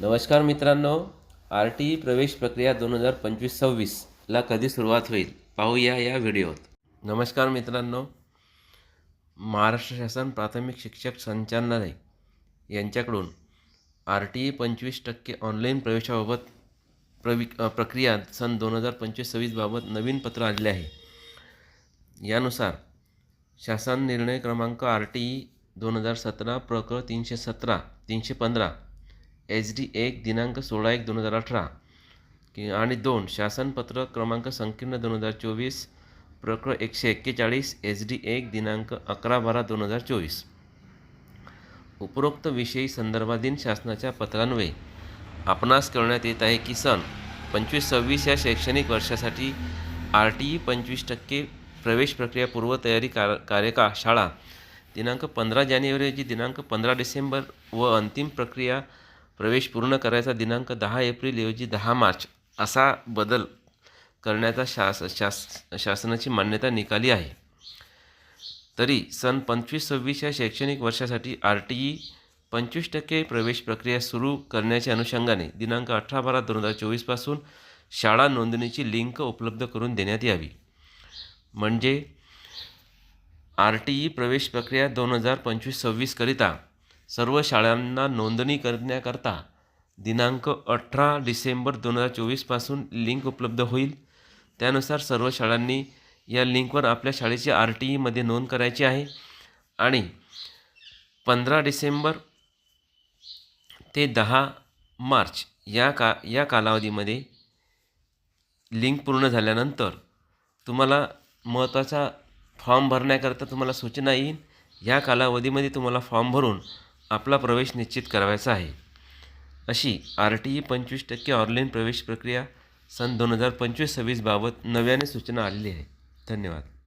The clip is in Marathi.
नमस्कार मित्रांनो आर टी ई प्रवेश प्रक्रिया दोन हजार पंचवीस सव्वीसला कधी सुरुवात होईल? पाहूया या व्हिडिओत. नमस्कार मित्रांनो महाराष्ट्र शासन प्राथमिक शिक्षक संचालनालय यांच्याकडून आर टी ई पंचवीस टक्के ऑनलाईन प्रवेशाबाबत प्रवि प्रक्रिया सन दोन हजार पंचवीस सव्वीसबाबत नवीन पत्र आलेले आहे. यानुसार शासन निर्णय क्रमांक आर टी ई दोन हजार सतरा प्रक तीनशे सतरा तीनशे पंधरा एच डी एक दिनांक सोळा एक दोन हजार अठरा. आणि दोन शासनपत्र क्रमांक संकीर्ण दोन हजार चोवीस प्रक एकशे एक्केचाळीस एच डी एक दिनांक अकरा बारा दोन हजार चोवीस. उपरोक्त विषयी संदर्भाधीन शासनाच्या पत्रान्वये आपणास कळण्यात येत आहे की सन पंचवीस सव्वीस या शैक्षणिक वर्षासाठी आर टी ई पंचवीस टक्के प्रवेश प्रक्रिया पूर्वतयारी कार कार्यका शाळा दिनांक पंधरा जानेवारी रोजी दिनांक पंधरा डिसेंबर व अंतिम प्रक्रिया प्रवेश पूर्ण करायचा दिनांक दहा एप्रिल ऐवजी दहा मार्च असा बदल करण्याचा शास शास शासनाची मान्यता निकाली आहे. तरी सन पंचवीस सव्वीस या शैक्षणिक वर्षासाठी आर टी ई पंचवीस टक्के प्रवेश प्रक्रिया सुरू करण्याच्या अनुषंगाने दिनांक अठरा बारा दोन हजार चोवीसपासून शाळा नोंदणीची लिंक उपलब्ध करून देण्यात यावी. म्हणजे आर टी ई प्रवेश प्रक्रिया दोन हजार पंचवीस सव्वीसकरिता सर्व शाळांना नोंदणी करण्याकरता दिनांक अठरा डिसेंबर दोन हजार चोवीसपासून लिंक उपलब्ध होईल. त्यानुसार सर्व शाळांनी या लिंकवर आपल्या शाळेची आर टी ईमध्ये नोंद करायची आहे आणि पंधरा डिसेंबर ते दहा मार्च या का या कालावधीमध्ये लिंक पूर्ण झाल्यानंतर तुम्हाला महत्त्वाचा फॉर्म भरण्याकरता तुम्हाला सूचना येईल. या कालावधीमध्ये तुम्हाला फॉर्म भरून आपला प्रवेश निश्चित करावायचा आहे. अशी आर टी ई पंचवीस टक्के ऑनलाईन प्रवेश प्रक्रिया सन दोन हजार पंचवीस सव्वीसबाबत नव्याने सूचना आलेली आहे. धन्यवाद.